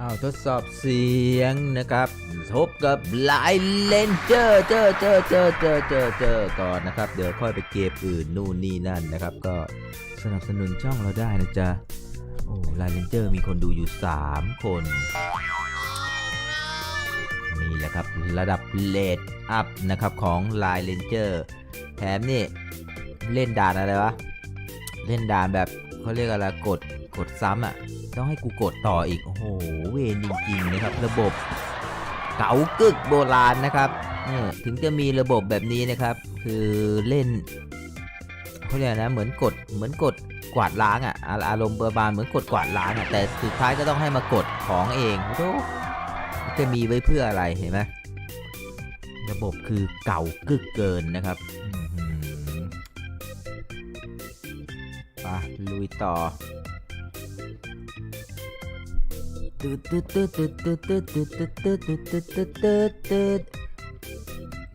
อ้าวทดสอบเสียงนะครับพบกับไลน์เลนเจอร์เจอเจอเจอเจอเจอเจอก่อนนะครับ เดี๋ยวค่อยไปเกมอื่นนู่นนี่นั่นนะครับ ก็สนับสนุนช่องเราได้นะจ๊ะโอ้ไลน์เลนเจอร์มีคนดูอยู่ 3 คน นี่แหละครับระดับเลดอัพนะครับของไลน์เลนเจอร์แถมนี่ เล่นด่านอะไรวะ เล่นด่านแบบเขาเรียกอะไรกด กดซ้ำอะ ต้องให้กูกดต่ออีก โอ้โห เวนจริงๆนะครับ ระบบเก๋ากึกโบราณนะครับเนี่ยถึงจะมีระบบแบบนี้นะครับ คือเล่นเขาเรียกนะเหมือนกดเหมือนกดกวาดล้างอะอารมณ์ประมาณเหมือนกดกวาดล้างอะแต่สุดท้ายก็ต้องให้มากดของเองโอ้โหจะมีไว้เพื่ออะไรเห็นไหมระบบคือเก่ากึกเกินนะครับไปลุยต่อ ตืดตืดตืดตืดตืดตืดตืดตืดตืดตืดตืดตืดตืด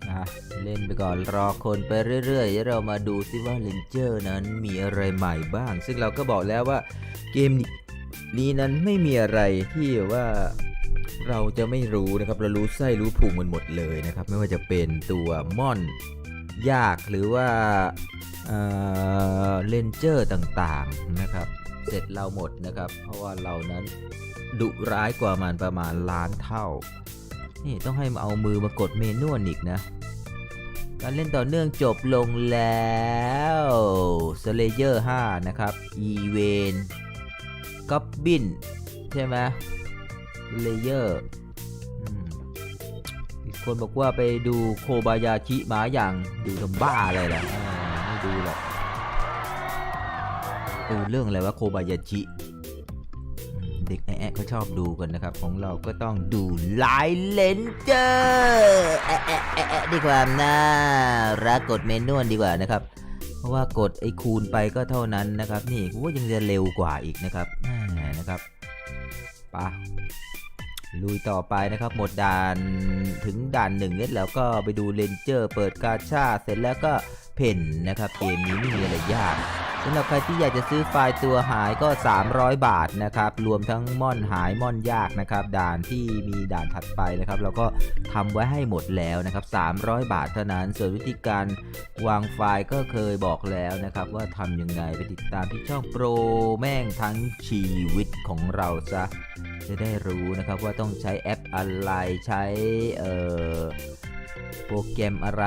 อะเล่นไปก่อนรอคนไปเรื่อยๆแล้วเรามาดูซิว่าเลนเจอร์นั้นมีอะไรใหม่บ้าง ซึ่งเราก็บอกแล้วว่าเกมนี้นั้นไม่มีอะไรที่ว่าเราจะไม่รู้นะครับ เรารู้ไส้รู้พุงมันหมดเลยนะครับ ไม่ว่าจะเป็นตัวม่อนยากหรือว่าเลนเจอร์ต่างๆนะครับ เสร็จเราหมดนะครับ เพราะว่าเรานั้น ดุร้ายกว่ามันประมาณล้านเท่า นี่ต้องให้มาเอามือมากดเมนูอีกนะ การเล่นต่อเนื่องจบลงแล้ว Slayer 5นะครับ e v e n g o b b i n ใช่ไหม Slayer อืมอีกคนบอกว่าไปดูโคบายาชิมาอย่างดูทำบ้าอะไรล่ะไม่ดูหรอกดูเรื่องอะไรวะโคบายาชิ ด็กแอะเขาชอบดูกันนะครับ ของเราก็ต้องดูไลน์เลนเจอร์แอะแอะแอะดีกว่านะรักกดเมนูดีกว่านะครับ เพราะว่ากดไอคูณไปก็เท่านั้นนะครับ นี่กูว่ายังจะเร็วกว่าอีกนะครับแหมนะครับปะลุยต่อไปนะครับหมดด่านถึงด่านหนึ่งเนี่ยแล้วก็ไปดูเลนเจอร์ เปิดกาชาเสร็จแล้วก็เพ่นนะครับ เกมนี้ไม่มีอะไรยาก สำหรับใครที่อยากจะซื้อไฟล์ตัวหายก็ 300 บาทนะครับ รวมทั้งม่อนหายม่อนยากนะครับ ด่านที่มีด่านถัดไปนะครับ เราก็ทำไว้ให้หมดแล้วนะครับ 300 บาทเท่านั้น ส่วนวิธีการวางไฟล์ก็เคยบอกแล้วนะครับ ว่าทำยังไงไปติดตามที่ช่องโปรแม่งทั้งชีวิตของเราซะจะได้รู้นะครับว่าต้องใช้แอปอะไรใช้เอ่อ โปรแกรมอะไร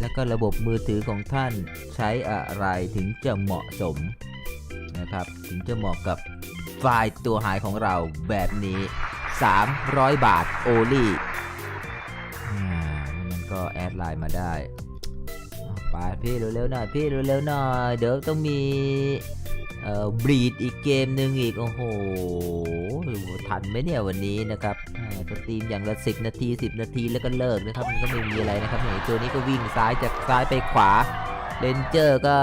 แล้วก็ระบบมือถือของท่านใช้อะไรถึงจะเหมาะสมนะครับ ถึงจะเหมาะกับไฟล์ตัวหายของเราแบบนี้ 300 บาทโอลี่มันก็แอดไลน์มาได้ไปพี่เร็วๆหน่อยพี่เร็วๆหน่อยเดี๋ยวต้องมี เอ่อบรีดอีกเกมหนึ่งอีก โอ้โห ทันไหมเนี่ยวันนี้นะครับสตรีมอย่างละ10นาที10นาทีแล้วก็เลิกนะครับ มันก็ไม่มีอะไรนะครับเนี่ยตัวนี้ก็วิ่งซ้ายจากซ้ายไปขวาเลนเจอร์ก็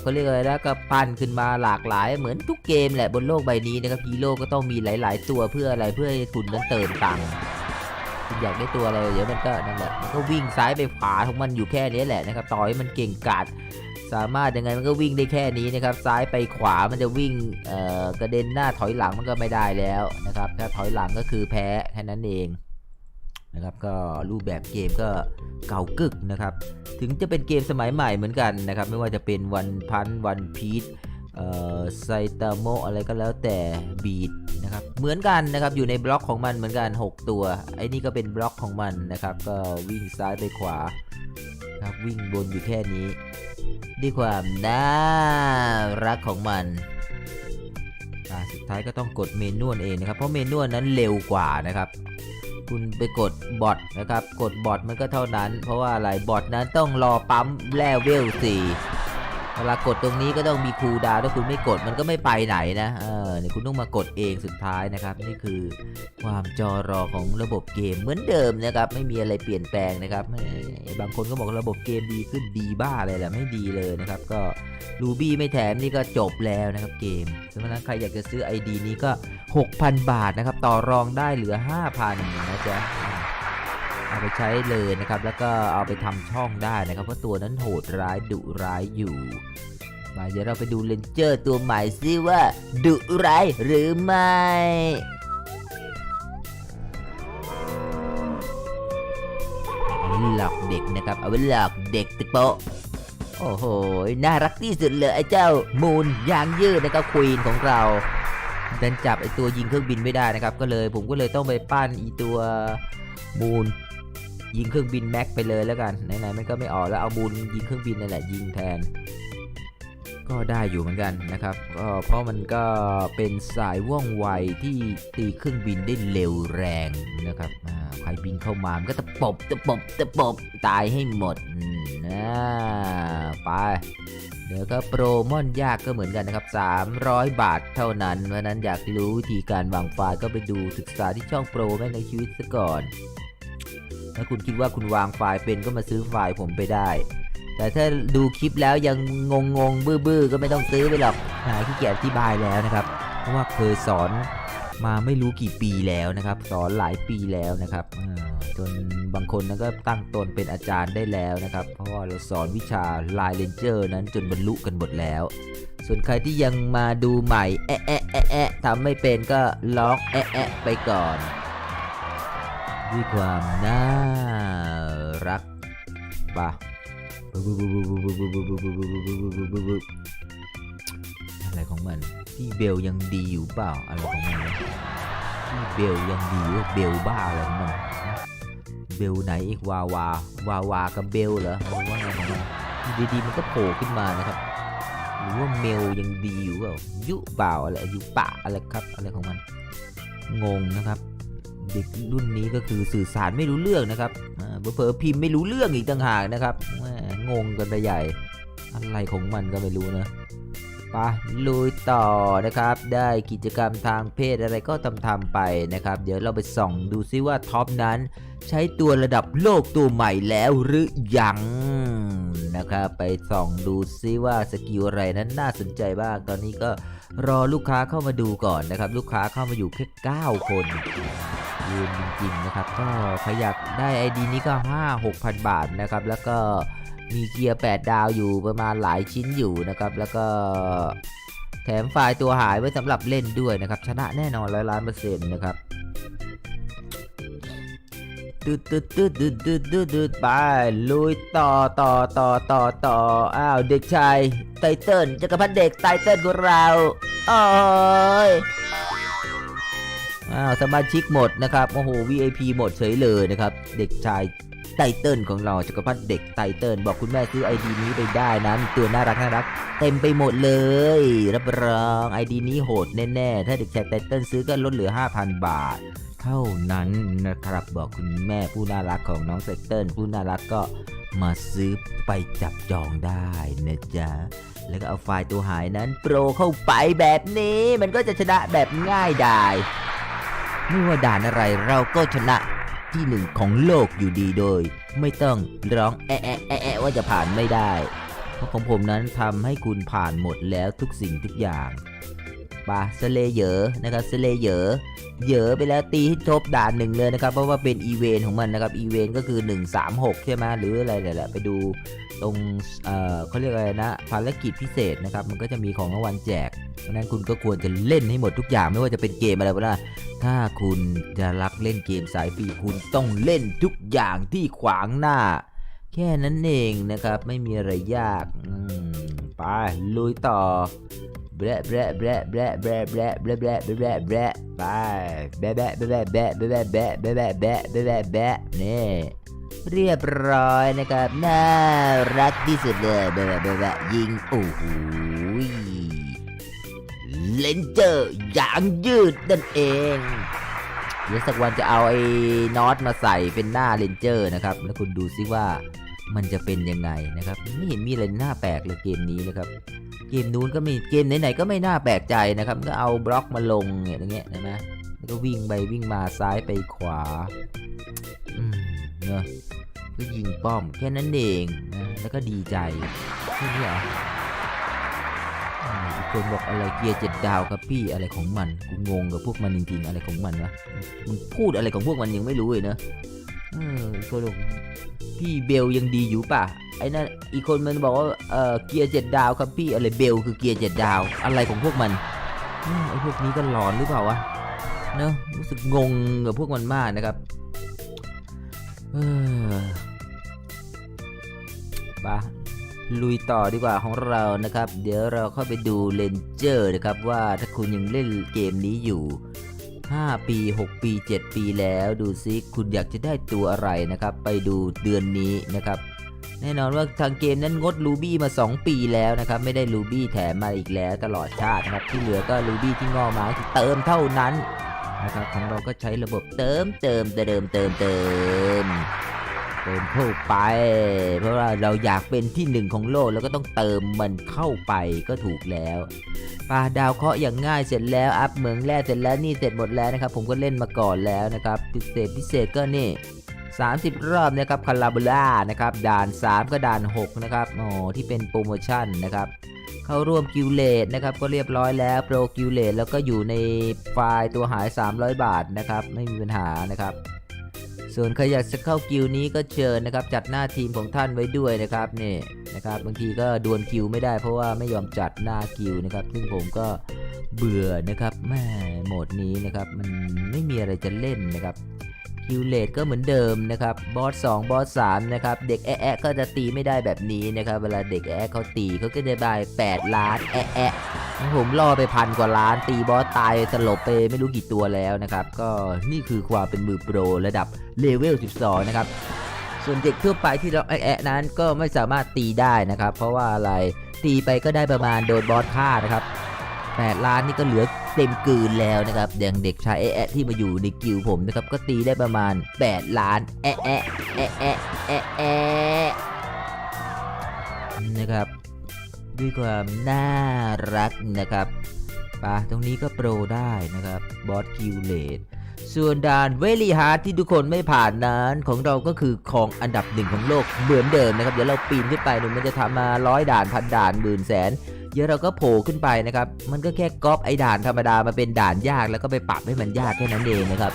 เขาเรียกอะไรนะก็ปั้นขึ้นมาหลากหลายเหมือนทุกเกมแหละบนโลกใบนี้นะครับฮีโร่ก็ต้องมีหลาย ๆ ตัวเพื่ออะไรเพื่อให้คุณนั้นเติมตังค์คุณอยากได้ตัวอะไรเดี๋ยวมันก็นั่นแหละมันก็วิ่งซ้ายไปขวาของมันอยู่แค่นี้แหละนะครับต่อให้มันเก่งกาจ สามารถยังไงมันก็วิ่งได้แค่นี้นะครับ ซ้ายไปขวามันจะวิ่งกระเด็นหน้าถอยหลังมันก็ไม่ได้แล้วนะครับ ถ้าถอยหลังก็คือแพ้แค่นั้นเองนะครับก็รูปแบบเกมก็เก่ากึกนะครับ ถึงจะเป็นเกมสมัยใหม่เหมือนกันนะครับ ไม่ว่าจะเป็นวันพันวันพีทไซตามโมอะไรก็แล้วแต่บีดนะครับเหมือนกันนะครับอยู่ในบล็อกของมันเหมือนกัน 6 ตัวไอ้นี่ก็เป็นบล็อกของมันนะครับ ก็วิ่งซ้ายไปขวาครับวิ่งบนอยู่แค่นี้ ด้วยความน่ารักของมันอ่าสุดท้ายก็ต้องกดเมนูเองนะครับ เพราะเมนูนั้นเร็วกว่านะครับ คุณไปกดบอทนะครับ กดบอทมันก็เท่านั้น เพราะว่าอะไรบอทนั้นต้องรอปั๊มแลเวลสี เวลากดตรงนี้ก็ต้องมีคูลดาวถ้าคุณไม่กดมันก็ไม่ไปไหนนะเออเนี่ยคุณต้องมากดเองสุดท้ายนะครับ นี่คือความจอรอของระบบเกมเหมือนเดิมนะครับ ไม่มีอะไรเปลี่ยนแปลงนะครับ บางคนก็บอกระบบเกมดีขึ้นดีบ้าอะไรแหละไม่ดีเลยนะครับ ก็รูบี้ไม่แถมนี่ก็จบแล้วนะครับเกมฉะนั้นใครอยากจะซื้อ ID นี้ก็ 6,000 บาทนะครับ ต่อรองได้เหลือ 5,000นะจ๊ะ เอาไปใช้เลยนะครับ แล้วก็เอาไปทำช่องได้นะครับ เพราะตัวนั้นโหดร้ายดุร้ายอยู่ มาเดี๋ยวเราไปดูเลนเจอร์ตัวใหม่ซิว่าดุร้ายหรือไม่หลอกเด็กนะครับ เอาไว้หลอกเด็กติโปะโอ้โห น่ารักที่สุดเลยไอ้เจ้ามูนยางยืดนะครับควีนของเราดันจับไอตัวยิงเครื่องบินไม่ได้นะครับ ก็เลยผมก็เลยต้องไปปั้นอีตัวมูน ยิงเครื่องบินแม็กไปเลยแล้วกันไหนๆมันก็ไม่ออกแล้วเอามูนยิงเครื่องบินนั่นแหละยิงแทน ก็ได้อยู่เหมือนกันนะครับก็เพราะมันก็เป็นสายว่องไวที่ตีเครื่องบินได้เร็วแรงนะครับอ่าใครบินเข้ามามันก็ตะปบตะปบตะปบตายให้หมดนะไปเดี๋ยวก็โปรมอนยากก็เหมือนกันนะครับ 300 บาทเท่านั้น เพราะฉะนั้นอยากรู้วิธีการวางไฟล์ก็ไปดูศึกษาที่ช่องโปรแม่ในชีวิตซะก่อน ถ้าคุณคิดว่าคุณวางไฟล์เป็นก็มาซื้อไฟล์ผมไปได้ แต่ถ้าดูคลิปแล้วยังงงงๆบื้อๆก็ไม่ต้องซื้อไปหรอกหาขี้เกียจอธิบายแล้วนะครับ เพราะว่าเคยสอนมาไม่รู้กี่ปีแล้วนะครับ สอนหลายปีแล้วนะครับจนบางคนนั้นก็ตั้งตนเป็นอาจารย์ได้แล้วนะครับ เพราะว่าเราสอนวิชาลายเลนเจอร์นั้นจนบรรลุกันหมดแล้ว ส่วนใครที่ยังมาดูใหม่แอะแอะแอะแอะทำไม่เป็นก็ร้องแอะแอะไปก่อน ด้วยความน่ารักปะอะไรของมัน พี่เบลยังดีอยู่เปล่าอะไรของมันพี่เบลยังดีอยู่เบลบ้าอะไรของมันเบลไหนอีกวาวาวาวากับเบลเหรอหรือว่าไงของมันดีๆมันก็โผล่ขึ้นมานะครับหรือว่าเมลยังดีอยู่เปล่ายุเปล่าอะไรยุปะอะไรครับอะไรของมัน งงนะครับ เด็กรุ่นนี้ก็คือสื่อสารไม่รู้เรื่องนะครับเผลอๆพิมพ์ไม่รู้เรื่องอีกต่างหากนะครับงงกันไปใหญ่อะไรของมันก็ไม่รู้นะไปลุยต่อนะครับ ได้กิจกรรมทางเพศอะไรก็ทำทำไปนะครับ เดี๋ยวเราไปส่องดูซิว่าท็อปนั้น ใช้ตัวระดับโลกตัวใหม่แล้วหรือยังนะครับ ไปส่องดูซิว่าสกิลอะไรนั้นน่าสนใจบ้าง ตอนนี้ก็รอลูกค้าเข้ามาดูก่อนนะครับ ลูกค้าเข้ามาอยู่แค่ 9 คน ยืนจริงๆนะครับก็ใครอยากได้ ID นี้ก็ 5 6,000 บาทนะครับ แล้วก็มีเกียร์ 8 ดาวอยู่ประมาณหลายชิ้นอยู่นะครับ แล้วก็แถมไฟล์ตัวหายไว้สำหรับเล่นด้วยนะครับ ชนะแน่นอนร้อยล้านเปอร์เซ็นต์นะครับตืดตืดตืดตืดตืดตืดตืดไปลุยต่อต่อต่อต่อต่ออ้าวเด็กชายไตเติ้ลจักรพรรดิเด็กไตเติ้ลของเราโอ้ย อ้าวสมาชิกหมดนะครับโอ้โห VIP หมดเฉยเลยนะครับ เด็กชายไตเติลของเราจักรพรรดิเด็กไตเติลบอกคุณแม่ซื้อไอดีนี้ไปได้นะตัวน่ารักน่ารัก เต็มไปหมดเลย รับรองไอดีนี้โหดแน่ๆ ถ้าเด็กชายไตเติลซื้อก็ลดเหลือ 5,000 บาท เท่านั้นนะครับบอกคุณแม่ผู้น่ารักของน้องไตเติลผู้น่ารักก็มาซื้อไปจับจองได้นะจ๊ะ แล้วก็เอาไฟล์ตัวหายนั้นโปรเข้าไปแบบนี้ มันก็จะชนะแบบง่ายดาย ไม่ว่าด่านอะไรเราก็ชนะที่หนึ่งของโลกอยู่ดีโดย ไม่ต้องร้องแอะแอะแอะแอะว่าจะผ่านไม่ได้ เพราะของผมนั้นทำให้คุณผ่านหมดแล้วทุกสิ่งทุกอย่าง ปะสเลเยอร์นะครับสเลเยอร์เยอไปแล้วตีให้ทบด่านหนึ่งเลยนะครับ เพราะว่าเป็นอีเวนของมันนะครับอีเวนก็คือ 136 ใช่ไหมหรืออะไรแหละไปดูตรงเอ่อเขาเรียกอะไรนะภารกิจพิเศษนะครับ มันก็จะมีของรางวัลแจกเพราะนั้นคุณก็ควรจะเล่นให้หมดทุกอย่างไม่ว่าจะเป็นเกมอะไรก็ได้ถ้าคุณจะรักเล่นเกมสายฟรีคุณต้องเล่นทุกอย่างที่ขวางหน้า แค่นั้นเองนะครับไม่มีอะไรยากไปลุยต่อ แบะแบะแบะแบะแบะแบะแบะแบะแบะแบะไปแบะแบะแบะแบะแบะแบะแบะแบะแบะแบะแบะแบะนี่เรียบร้อยนะครับ น่ารักที่สุดเลยแบะแบะแบะยิงโอ้โหเลนเจอร์ยางยืดนั่นเองเดี๋ยวสักวันจะเอาไอ้น็อตมาใส่เป็นหน้าเลนเจอร์นะครับ แล้วคุณดูซิว่ามันจะเป็นยังไงนะครับ ไม่เห็นมีอะไรน่าแปลกเลยเกมนี้นะครับ เกมนู้นก็มีเกมไหนๆก็ไม่น่าแปลกใจนะครับ ก็เอาบล็อกมาลงเนี่ยอย่างเงี้ยนะนะแล้วก็วิ่งไปวิ่งมาซ้ายไปขวาอืมเนอะก็ยิงป้อมแค่นั้นเองนะแล้วก็ดีใจแค่นี้เหรออ่าอีกคนบอกอะไรเกียร์เจ็ดดาวครับพี่อะไรของมันกูงงกับพวกมันจริงๆอะไรของมันวะมันพูดอะไรของพวกมันยังไม่รู้เลยเนอะ เอออีกคนบอกพี่เบลยังดีอยู่ป่ะไอ้นั่นอีกคนมันบอกว่าเออเกียร์เจ็ดดาวครับพี่อะไรเบลคือเกียร์เจ็ดดาว อะไรของพวกมันอไอ้พวกนี้ก็หลอนหรือเปล่าวะเนอะรู้สึกงงกับพวกมันมากนะครับเออไปลุยต่อดีกว่าของเรานะครับ เดี๋ยวเราเข้าไปดูเลนเจอร์นะครับว่าถ้าคุณยังเล่นเกมนี้อยู่ 5 ปี 6 ปี 7 ปีแล้วดูซิคุณอยากจะได้ตัวอะไรนะครับ ไปดูเดือนนี้นะครับ แน่นอนว่าทางเกมนั้นงดลูบี้มา 2 ปีแล้วนะครับ ไม่ได้ลูบี้แถมมาอีกแล้วตลอดชาตินะครับ ที่เหลือก็ลูบี้ที่งอมาเติมเท่านั้นนะครับของเราก็ใช้ระบบเติมเติมเติมเติมเติม เติมเข้าไป เพราะว่าเราอยากเป็นที่หนึ่งของโลกแล้วก็ต้องเติมมันเข้าไปก็ถูกแล้วปลาดาวเคาะอย่างง่ายเสร็จแล้วอัพเหมืองแร่เสร็จแล้วนี่เสร็จหมดแล้วนะครับ ผมก็เล่นมาก่อนแล้วนะครับ พิเศษพิเศษก็นี่30 รอบนะครับคาราบูล่านะครับด่าน 3 ก็ด่าน 6 นะครับโอ้ที่เป็นโปรโมชั่นนะครับ เข้าร่วมกิวเลตนะครับ ก็เรียบร้อยแล้วโปรกิวเลตแล้วก็อยู่ในไฟล์ตัวหาย 300 บาทนะครับ ไม่มีปัญหานะครับ ส่วนใครอยากจะเข้ากิวนี้ก็เชิญนะครับ จัดหน้าทีมของท่านไว้ด้วยนะครับนี่นะครับ บางทีก็ดวลกิวไม่ได้เพราะว่าไม่ยอมจัดหน้ากิวนะครับ ซึ่งผมก็เบื่อนะครับแม่โหมดนี้นะครับ มันไม่มีอะไรจะเล่นนะครับคิวเลตก็เหมือนเดิมนะครับ บอส2บอส3นะครับ เด็กแอะแอะก็จะตีไม่ได้แบบนี้นะครับ เวลาเด็กแอะเขาตีเขาก็จะได้8ล้านแอะแอะ ผมล่อไปพันกว่าล้านตีบอสตายสลบไปไม่รู้กี่ตัวแล้วนะครับ ก็นี่คือความเป็นมือโปรระดับเลเวล 12 นะครับ ส่วนเด็กทั่วไปที่เราแอะแอะนั้นก็ไม่สามารถตีได้นะครับ เพราะว่าอะไรตีไปก็ได้ประมาณโดนบอสฆ่านะครับ8ล้านนี่ก็เหลือเต็มกืนแล้วนะครับอย่างเด็กชายแอะแอะที่มาอยู่ในกิวผมนะครับก็ตีได้ประมาณ 8 ล้านแอะแอะแอะแอะแอะแอะนะครับ ด้วยความน่ารักนะครับปะตรงนี้ก็โปรได้นะครับบอสคิวเลตส่วนด่านเวลีฮาร์ดที่ทุกคนไม่ผ่านนั้นของเราก็คือของอันดับหนึ่งของโลกเหมือนเดิมนะครับ เดี๋ยวเราปีนขึ้นไปเนี่ยมันจะทำมาร้อยด่านพันด่านหมื่นแสนเดี๋ยวเราก็โผล่ขึ้นไปนะครับ มันก็แค่ก๊อปไอ้ด่านธรรมดามาเป็นด่านยากแล้วก็ไปปรับให้มันยากแค่นั้นเองนะครับ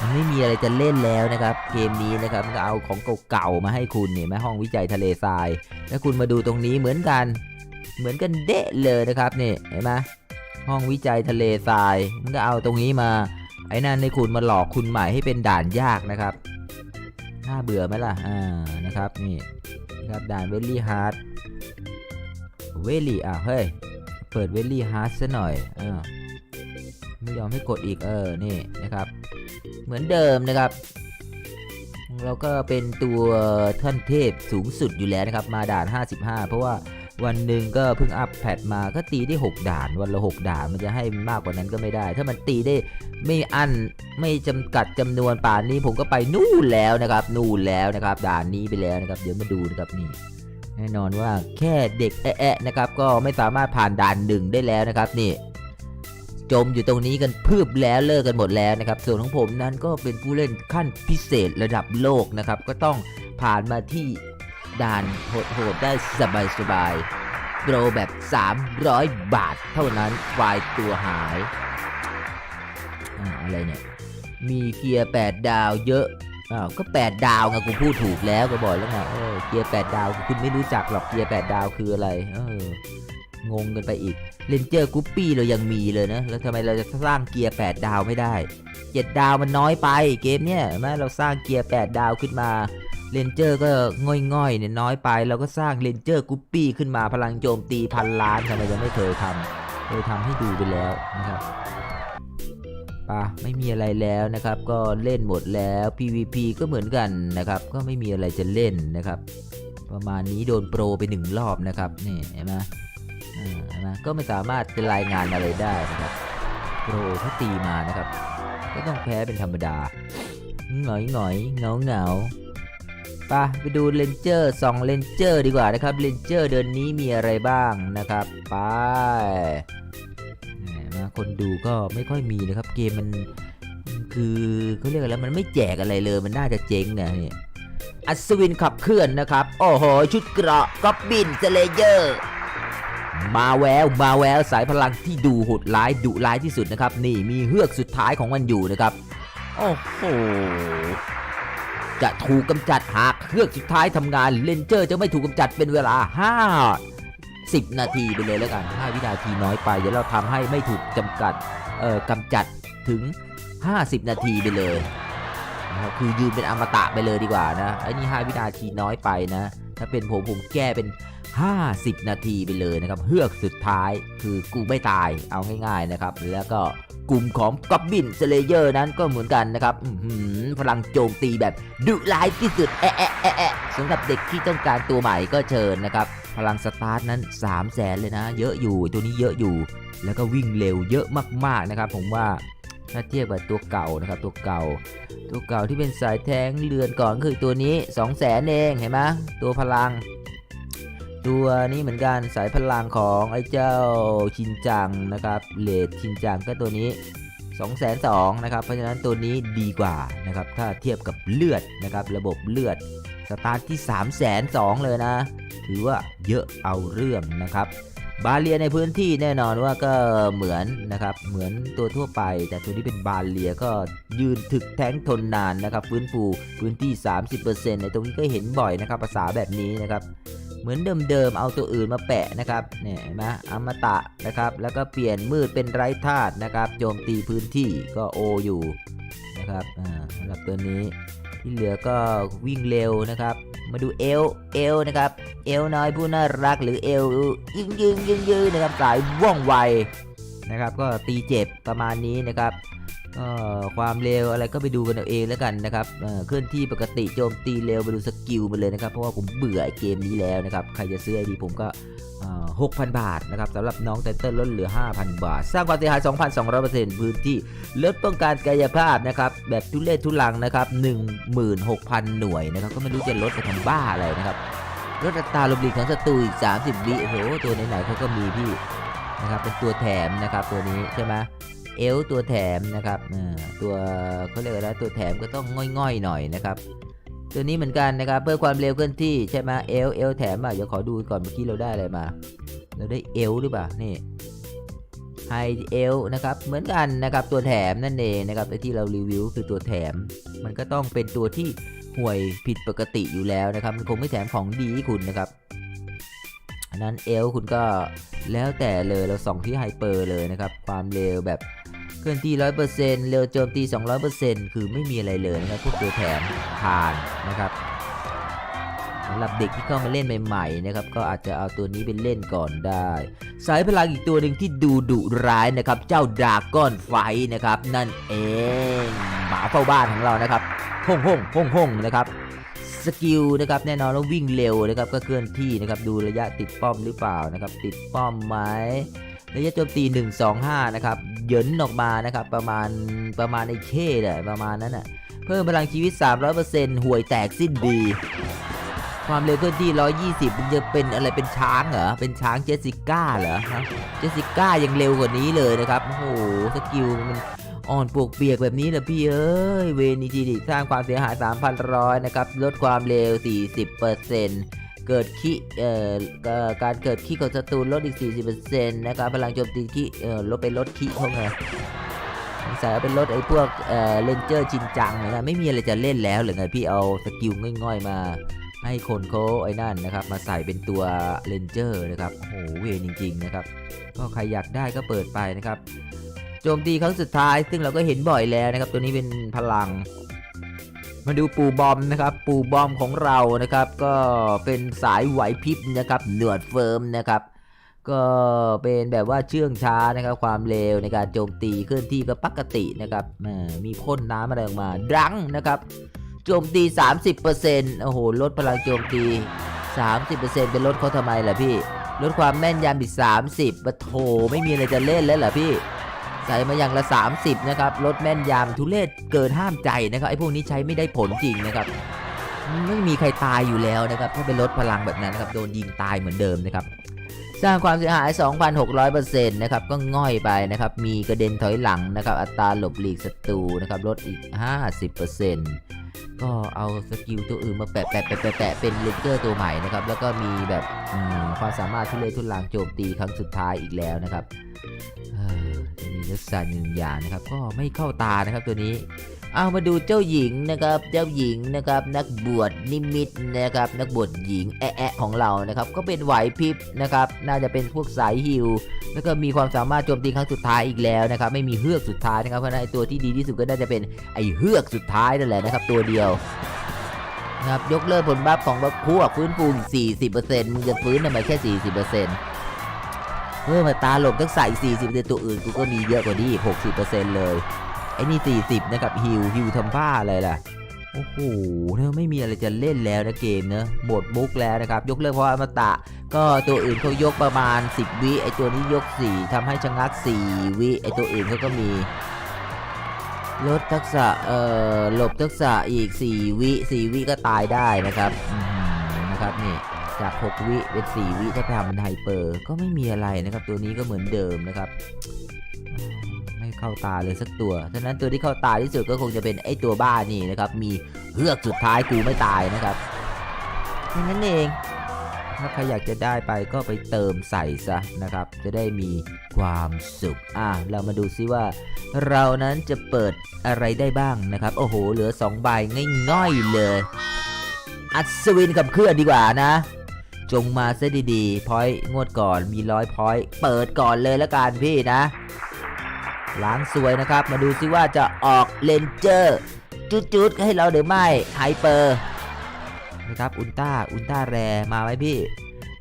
มันไม่มีอะไรจะเล่นแล้วนะครับ เกมนี้นะครับมันก็เอาของเก่าๆมาให้คุณเนี่ยแม่ห้องวิจัยทะเลทราย แล้วคุณมาดูตรงนี้เหมือนกัน เหมือนกันเดะเลยนะครับนี่เห็นไหมห้องวิจัยทะเลทราย มันก็เอาตรงนี้มา ไอ้นั่นในคุณมาหลอกคุณใหม่ให้เป็นด่านยากนะครับ น่าเบื่อไหมล่ะ อ่า นะครับ นี่นะครับด่านเวลลี่ฮาร์ดเวลลี่อะเฮ้ย เปิดเวลลี่ฮาร์ดซะหน่อยอ่าไม่ยอมให้กดอีกเออ นี่นะครับ เหมือนเดิมนะครับ เราก็เป็นตัวท่านเทพสูงสุดอยู่แล้วนะครับ มาด่าน 55 เพราะว่า วันหนึ่งก็เพิ่งอัพแพทมาก็ตีได้ 6 ด่าน วันละ 6 ด่านมันจะให้มากกว่านั้นก็ไม่ได้ ถ้ามันตีได้ไม่อันไม่จำกัดจำนวนป่านนี้ผมก็ไปนู่นแล้วนะครับ นู่นแล้วนะครับ ด่านนี้ไปแล้วนะครับ เดี๋ยวมาดูนะครับนี่แน่นอนว่าแค่เด็กแอะนะครับ ก็ไม่สามารถผ่านด่านหนึ่งได้แล้วนะครับนี่จมอยู่ตรงนี้กันพืบแล้วเลิกกันหมดแล้วนะครับ ส่วนของผมนั้นก็เป็นผู้เล่นขั้นพิเศษระดับโลกนะครับ ก็ต้องผ่านมาที่ ด่านโหดๆได้สบายๆโปรแบบ 300 บาทเท่านั้นควายตัวหายอาอะไรเนี่ย มีเกียร์ 8 ดาวเยอะอ้าวก็ 8 ดาวไงกูพูดถูกแล้วก็บอกแล้วไงเออเกียร์ 8 ดาวคุณไม่รู้จักหรอกเกียร์ 8 ดาวคืออะไรเอองงกันไปอีกเลนเจอร์กุปปี้เรายังมีเลยนะ แล้วทำไมเราจะสร้างเกียร์ 8 ดาวไม่ได้ 7 ดาวมันน้อยไปเกมเนี้ยเห็นไหมเราสร้างเกียร์ 8 ดาวขึ้นมา เลนเจอร์ก็ง่อยๆเนี่ยน้อยไปเราก็สร้างเลนเจอร์กุปปี้ขึ้นมาพลังโจมตีพันล้านทำไมยังไม่เคยทำเคยทำให้ดูไปแล้วนะครับปะไม่มีอะไรแล้วนะครับ ก็เล่นหมดแล้ว PVP ก็เหมือนกันนะครับ ก็ไม่มีอะไรจะเล่นนะครับ ประมาณนี้โดนโปรไปหนึ่งรอบนะครับนี่เห็นไหมเห็นไหมก็ไม่สามารถเป็นรายงานอะไรได้นะครับโปรเขาตีมานะครับ ก็ต้องแพ้เป็นธรรมดาหงอยหงอยเงาเงา ปะไปดูเลนเจอร์สองเลนเจอร์ดีกว่านะครับเลนเจอร์เดือนนี้มีอะไรบ้างนะครับ ไปมาคนดูก็ไม่ค่อยมีนะครับเกมมันคือเขาเรียกอะไรมันไม่แจกอะไรเลยมันน่าจะเจ๊งนะนี่ยอัศวินขับเคลื่อนนะครับ โอ้โห ชุดเกราะก็บินเซเลเยอร์ มาแววมาแววสายพลังที่ดูโหดร้ายดุร้ายที่สุดนะครับ นี่มีเฮือกสุดท้ายของมันอยู่นะครับ โอ้โห จะถูกกำจัดหากเฮือกสุดท้ายทำงานเลนเจอร์จะไม่ถูกกำจัดเป็นเวลา 5 10 นาทีไปเลยแล้วกัน 5 วินาทีน้อยไป เดี๋ยวเราทำให้ไม่ถูกจำกัดเอ่อกำจัดถึง 50 นาทีไปเลยนะครับคือยืนเป็นอมตะไปเลยดีกว่านะไอ้นี่ 5 วินาทีน้อยไปนะ ถ้าเป็นผมผมแก้เป็น 50 นาทีไปเลยนะครับเฮือกสุดท้ายคือกูไม่ตายเอาง่าย ๆนะครับ แล้วก็ กลุ่มของกับบินเซเลเยอร์นั้นก็เหมือนกันนะครับพลังโจมตีแบบดุร้ายที่สุดแอะแอะแอะแอะสำหรับเด็กที่ต้องการตัวใหม่ก็เชิญนะครับ พลังสตาร์ทนั้น 3 0 0แสนเลยนะ เยอะอยู่ตัวนี้เยอะอยู่ แล้วก็วิ่งเร็วเยอะมากๆนะครับ ผมว่าถ้าเทียบกับตัวเก่านะครับตัวเก่า ตัวเก่าที่เป็นสายแทงเรือนก่อนคือตัวนี้ 2 0 0แสนเองเห็นไหมตัวพลัง ตัวนี้เหมือนกันสายพลังของไอ้เจ้าชินจังนะครับเลดชินจังก็ตัวนี้2 2 0 0 0นะครับ เพราะฉะนั้นตัวนี้ดีกว่านะครับ ถ้าเทียบกับเลือดนะครับ ระบบเลือดสตาร์ทที่ 3 2 0 0 0เลยนะ ถือว่าเยอะเอาเรื่องนะครับ บาเลียในพื้นที่แน่นอนว่าก็เหมือนนะครับ เหมือนตัวทั่วไป แต่ตัวนี้เป็นบาเลียก็ยืนถึกแท้งทนนานนะครับ ฟื้นฟูพื้นที่ 30%ในตรงนี้ก็เห็นบ่อยนะครับ ภาษาแบบนี้นะครับ เหมือนเดิมๆเอาตัวอื่นมาแปะนะครับเนี่ยเห็นไหมอมตะนะครับ แล้วก็เปลี่ยนมืดเป็นไร้ธาตุนะครับโจมตีพื้นที่ก็โออยู่นะครับอ่าสำหรับตัวนี้ที่เหลือก็วิ่งเร็วนะครับ มาดูเอลเอลนะครับเอลน้อยผู้น่ารักหรือเอลยิงยิงยิงยิงนะครับสายว่องไวนะครับ ก็ตีเจ็บประมาณนี้นะครับ ก็ความเร็วอะไรก็ไปดูกันเอาเองแล้วกันนะครับเคลื่อนที่ปกติโจมตีเร็วไปดูสกิลมาเลยนะครับ เพราะว่าผมเบื่อไอเกมนี้แล้วนะครับ ใครจะซื้อไอดีผมก็หกพันบาทนะครับสำหรับน้องไตเติ้ลลดเหลือ 5,000 บาท สร้างความเสียหาย 2,200%พื้นที่ลดป้องกันกายภาพนะครับ แบบทุเลศทุลังนะครับ16,000 หน่วยนะครับ ก็ไม่รู้จะลดไปทำบ้าอะไรนะครับลดอัตราลมหลีกของศัตรูอีก 30 วิโอ้โห ตัวไหนๆเขาก็มีพี่นะครับเป็นตัวแถมนะครับตัวนี้ใช่ไหม เอลตัวแถมนะครับตัวเขาเรียกอะไรตัวแถมก็ต้องง่อยๆหน่อยนะครับตัวนี้เหมือนกันนะครับ เพื่อความเร็วเคลื่อนที่ใช่ไหมเอลเอลแถมอะเดี๋ยวขอดูก่อนเมื่อกี้เราได้อะไรมา เราได้เอลหรือเปล่านี่ไฮเอลนะครับเหมือนกันนะครับตัวแถมนั่นเองนะครับที่เรารีวิวคือตัวแถม มันก็ต้องเป็นตัวที่ห่วยผิดปกติอยู่แล้วนะครับ มันคงไม่แถมของดีคุณนะครับอันนั้นเอลคุณก็แล้วแต่เลยเราส่องที่ไฮเปอร์เลยนะครับ ความเร็วแบบ ลื่อนที่ 100%เร็วโจมตี 200%คือไม่มีอะไรเลยนะครับพวกตัวแถมผ่านนะครับสำหรับเด็กที่เข้ามาเล่นใหม่ๆนะครับก็อาจจะเอาตัวนี้ไปเล่นก่อนได้ สายพลังอีกตัวหนึ่งที่ดูดุร้ายนะครับ เจ้าดราก้อนไฟนะครับ นั่นเองหมาเฝ้าบ้านของเรานะครับฮ่องฮ่องฮ่องฮ่องนะครับสกิลนะครับแน่นอนแล้ววิ่งเร็วนะครับก็เคลื่อนที่นะครับดูระยะติดป้อมหรือเปล่านะครับติดป้อมไหม ระยะโจมตี 125 นะครับเหยินออกมานะครับ ประมาณประมาณไอ้เข้เลยประมาณนั้นน่ะเพิ่มพลังชีวิต 300%ห่วยแตกสิ้นดี ความเร็วเคลื่อนที่ 120 มันจะเป็นอะไรเป็นช้างเหรอ เป็นช้างเจสสิก้าเหรอฮะเจสสิก้ายังเร็วกว่านี้เลยนะครับ โอ้โห สกิลมันอ่อนปวกเปียกแบบนี้เหรอพี่เอ้ย เวนิจิดิสร้างความเสียหาย 3,100 นะครับ ลดความเร็ว 40% เกิดขี้เอ่อการเกิดขี้ของศัตรูลดอีก 40%นะครับพลังโจมตีขี้เอ่อลดไปลดขี้เขาไงสงสัยเอาเป็นลดไอ้พวกเอ่อเลนเจอร์จินจังเนี่ยนะไม่มีอะไรจะเล่นแล้วหรือไงพี่เอาสกิลง่อยๆมาให้คนเขาไอ้นั่นนะครับ มาใส่เป็นตัวเลนเจอร์นะครับโอ้โหเวรจริง ๆ นะครับ ก็ใครอยากได้ก็เปิดไปนะครับ โจมตีครั้งสุดท้าย ซึ่งเราก็เห็นบ่อยแล้วนะครับ ตัวนี้เป็นพลัง มาดูปูบอมนะครับ ปูบอมของเรานะครับ ก็เป็นสายไหวพริบนะครับหนวดเฟิร์มนะครับ ก็เป็นแบบว่าเชื่องช้านะครับ ความเร็วในการโจมตีเคลื่อนที่ก็ปกตินะครับมีพ่นน้ำอะไรออกมาดังนะครับโจมตี 30%โอ้โหลดพลังโจมตี 30%เป็นลดเขาทำไมล่ะพี่ลดความแม่นยำอีก30บะโถไม่มีอะไรจะเล่นแล้วเหรอพี่ ใส่มาอย่างละ 30 นะครับลดแม่นยำทุเลศเกินห้ามใจนะครับไอ้พวกนี้ใช้ไม่ได้ผลจริงนะครับ ไม่มีใครตายอยู่แล้วนะครับถ้าเป็นลดพลังแบบนั้นนะครับโดนยิงตายเหมือนเดิมนะครับสร้างความเสียหาย 2,600%นะครับ ก็ง่อยไปนะครับ มีกระเด็นถอยหลังนะครับ อัตราหลบหลีกศัตรูนะครับ ลดอีก 50%ก็เอาสกิลตัวอื่นมาแปะแปะแปะแปะแปะเป็นเลเจอร์ตัวใหม่นะครับ แล้วก็มีแบบความสามารถทุเลทุลังโจมตีครั้งสุดท้ายอีกแล้วนะครับ เออจะมีลักษณะหนึ่งอย่างนะครับ ก็ไม่เข้าตานะครับตัวนี้ เอามาดูเจ้าหญิงนะครับ เจ้าหญิงนะครับ นักบวชนิมิตนะครับ นักบวชหญิงแอะแอของเรานะครับ ก็เป็นไหวพริบนะครับ น่าจะเป็นพวกสายฮิวแล้วก็มีความสามารถโจมตีครั้งสุดท้ายอีกแล้วนะครับ ไม่มีเฮือกสุดท้ายนะครับ เพราะนั้นไอตัวที่ดีที่สุดก็น่าจะเป็นไอ้เฮือกสุดท้ายนั่นแหละนะครับ ตัวเดียวนะครับยกเลิกผลบัฟของบัฟพวกฟื้นฟูอีก40%มึงจะฟื้นทำไมแค่ 40% เพิ่มมาตาหลบทักษะอีก40%ตัวอื่นกูก็มีเยอะกว่านี้อีก60%เลย ไอ้นี่ 40 นะครับฮิวฮิวทำบ้าอะไรล่ะ โอ้โหเนอะไม่มีอะไรจะเล่นแล้วนะเกมเนอะหมดบุ๊กแล้วนะครับ ยกเลิกเพราะอมตะ ก็ตัวอื่นเขายกประมาณ 10 วิ ไอตัวนี้ยก 4ทำให้ชะงัก 4 วิ ไอตัวอื่นเขาก็มีลดทักษะ เอ่อ หลบทักษะอีก 4 วิ 4 วิก็ตายได้นะครับนะครับนี่ จาก 6 วิเป็น 4 วิถ้าทำเป็นไฮเปอร์ก็ไม่มีอะไรนะครับ ตัวนี้ก็เหมือนเดิมนะครับ ไม่เข้าตาเลยสักตัวฉะนั้นตัวที่เข้าตาที่สุดก็คงจะเป็นไอ้ตัวบ้านี่นะครับ มีเฮือกสุดท้ายกูไม่ตายนะครับแค่นั้นเองถ้าใครอยากจะได้ไปก็ไปเติมใส่ซะนะครับ จะได้มีความสุข อะ เรามาดูซิว่า เรานั้นจะเปิดอะไรได้บ้างนะครับ โอ้โห เหลือ 2 ใบง่ายๆเลย อัศวินขับเคลื่อนดีกว่านะ จงมาซะดีๆพอยงวดก่อนมีร้อยพอยเปิดก่อนเลยละกันพี่นะ ล้างสวยนะครับ มาดูซิว่าจะออกเลนเจอร์จุดๆให้เราหรือไม่ไฮเปอร์นะครับอุลต้าอุลต้าแรมาไหมพี่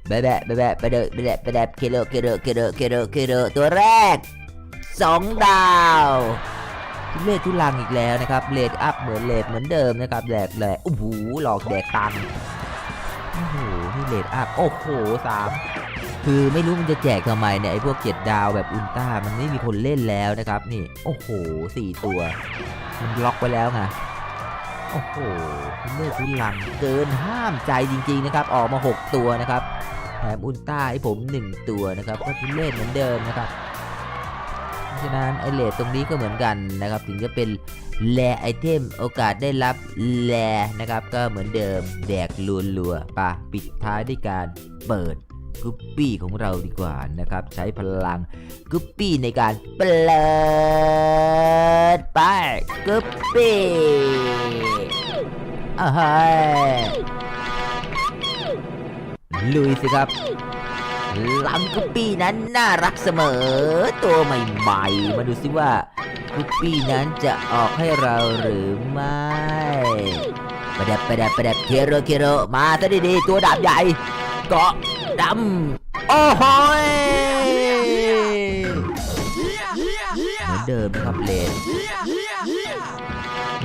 แบะแบะแบะแบะไปเดะไปแดะไปแดะเคเลเคเลเคเลเคเลเคเลตัวแรก2ดาวทุเลศทุลังอีกแล้วนะครับเลดอัพเหมือนเลดเหมือนเดิมนะครับแหลกแหลกโอ้โหหลอกแดกตัง โอ้โหนี่เลดอัพโอ้โหสามคือไม่รู้มันจะแจกทำไมเนี่ยไอ้พวกเจ็ดดาวแบบอุลตร้ามันไม่มีคนเล่นแล้วนะครับ นี่ โอ้โหสี่ตัวมันล็อกไว้แล้วไงโอ้โหเลือดทุลังเกินห้ามใจจริงๆนะครับ ออกมา 6 ตัวนะครับแถมอุลตร้าให้ผม 1 ตัวนะครับ ก็ทุเล่นเหมือนเดิมนะครับ ฉะนั้นไอเลทตรงนี้ก็เหมือนกันนะครับ ถึงจะเป็นแลไอเทมโอกาสได้รับแลนะครับ ก็เหมือนเดิมแดกลัวๆปะปิดท้ายด้วยการเปิดกุปปี้ของเราดีกว่านะครับ ใช้พลังกุปปี้ในการเปิดไปกุปปี้อ้าวเฮ้ยลุยสิครับ ลังกุปปี้นั้นน่ารักเสมอ ตัวใหม่ๆ มาดูสิว่ากุปปี้นั้นจะออกให้เราหรือไม่ประดับประดับประดับเคโรเคโรมาซะดีๆ ตัวดาบใหญ่เกาะดำโอ้โหเหมือนเดิมนะครับเลน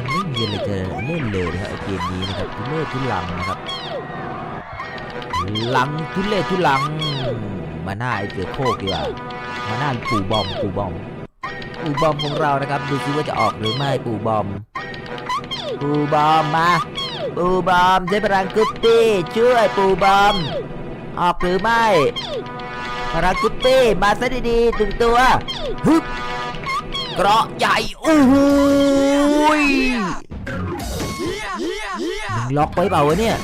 ไม่มีอะไรจะเล่นเลยนะครับไอเกมนี้นะครับทุเล่ทุลังนะครับลังทุเล่ทุลัง มาหน้าไอเสือโคกดีกว่ามาหน้าปู่บอมปู่บอมปู่บอมของเรานะครับ ดูซิว่าจะออกหรือไม่ปู่บอมปู่บอมมาปู่บอมใช้พลังกุปปี้ช่วยปู่บอม ออกหรือไม่พลังกุปปี้มาซะดีๆถึงตัวฮึบเกราะใหญ่โอ้โหยมึงล็อกไว้เปล่าวะเนี่ย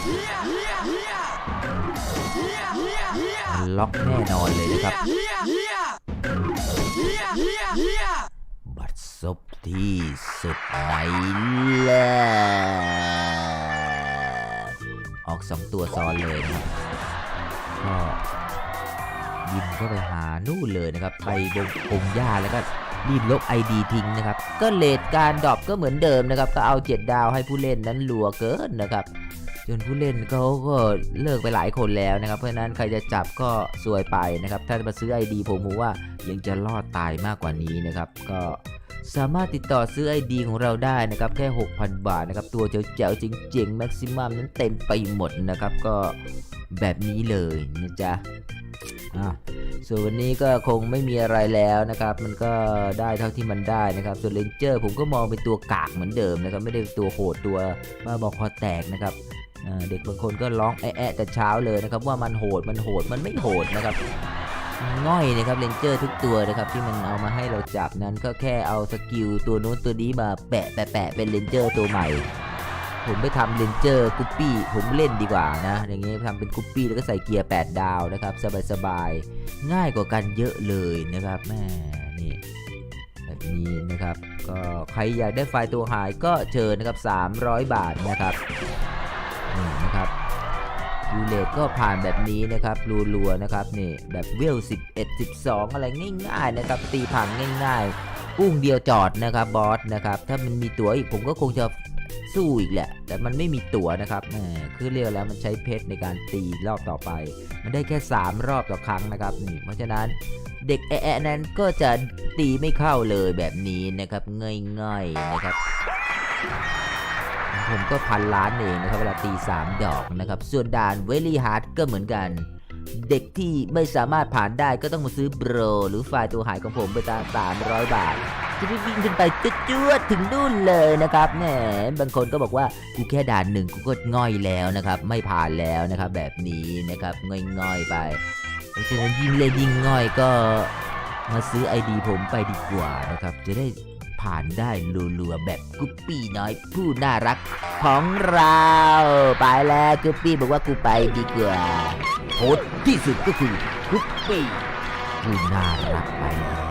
ล็อกแน่นอนเลยนะครับ บัดซบที่สุดในแลกออกสองตัวซ้อนเลยนะครับก็ยิงเข้าไปหานู่นเลยนะครับ ไปบงพงหญ้าแล้วก็รีบลบ ID ทิ้งนะครับ ก็เลทการดรอปก็เหมือนเดิมนะครับ ก็เอา 7 ดาวให้ผู้เล่นนั้นลัวเกินนะครับ จนผู้เล่นเขาก็เลิกไปหลายคนแล้วนะครับ เพราะฉะนั้นใครจะจับก็ซวยไปนะครับ ถ้ามาซื้อ ID ผมผมว่ายังจะรอดตายมากกว่านี้นะครับ ก็สามารถติดต่อซื้อ ID ของเราได้นะครับ แค่ 6,000 บาทนะครับ ตัวเจ๋วๆจริงๆแม็กซิมัมนั้นเต็มไปหมดนะครับ ก็แบบนี้เลยนะจ๊ะ อะส่วนวันนี้ก็คงไม่มีอะไรแล้วนะครับ มันก็ได้เท่าที่มันได้นะครับ ส่วนเลนเจอร์ผมก็มองเป็นตัวกากเหมือนเดิมนะครับ ไม่ได้ตัวโหดตัวบ้าบอคอแตกนะครับเด็กบางคนก็ร้องแอะแต่เช้าเลยนะครับ ว่ามันโหดมันโหดมันไม่โหดนะครับง่อยนะครับเลนเจอร์ทุกตัวนะครับที่มันเอามาให้เราจับนั้นก็แค่เอาสกิลตัวนู้นตัวนี้มาแปะแปะแปะเป็นเลนเจอร์ตัวใหม่ ผมไปทำเลนเจอร์กุปปี้ผมเล่นดีกว่านะ อย่างงี้ทำเป็นกุปปี้แล้วก็ใส่เกียร์ 8 ดาวนะครับ สบายๆ ง่ายกว่ากันเยอะเลยนะครับแม่นี่แบบนี้นะครับ ก็ใครอยากได้ไฟล์ตัวหายก็เชิญนะครับ 300 บาทนะครับนี่นะครับยูเลตก็ผ่านแบบนี้นะครับรัวๆนะครับนี่แบบเวล 11 12 อะไรง่ายๆนะครับตีผ่านง่ายๆอุ้งเดียวจอดนะครับบอสนะครับถ้ามันมีตัวอีกผมก็คงจะ สู้อีกแหละ แต่มันไม่มีตั๋วนะครับแหมคือเรียกแล้วมันใช้เพชรในการตีรอบต่อไป มันได้แค่ 3 รอบต่อครั้งนะครับนี่เพราะฉะนั้นเด็กแอะนั้นก็จะตีไม่เข้าเลยแบบนี้นะครับง่ายๆนะครับ ผมก็พันล้านเองนะครับเวลาตี 3 ดอกนะครับ ส่วนด่านเวลี่ฮาร์ดก็เหมือนกัน เด็กที่ไม่สามารถผ่านได้ก็ต้องมาซื้อโบรหรือไฟล์ตัวหายของผมไปตาม300บาทจะได้วิ่งขึ้นไปจวดๆถึงนู่นเลยนะครับแหมบางคนก็บอกว่ากูแค่ด่านหนึ่งกูก็ง่อยแล้วนะครับ ไม่ผ่านแล้วนะครับ แบบนี้นะครับง่อยๆไปเพราะฉะนั้นยิ่งเล่นยิ่งง่อยก็มาซื้อ ID ผมไปดีกว่านะครับ จะได้ ผ่านได้ลัวๆแบบกุปปี้น้อยผู้น่ารักของเรา ไปแล้วกุปปี้บอกว่ากูไปดีกว่าโหดที่สุดก็คือกุปปี้ผู้น่ารักไปแล้ว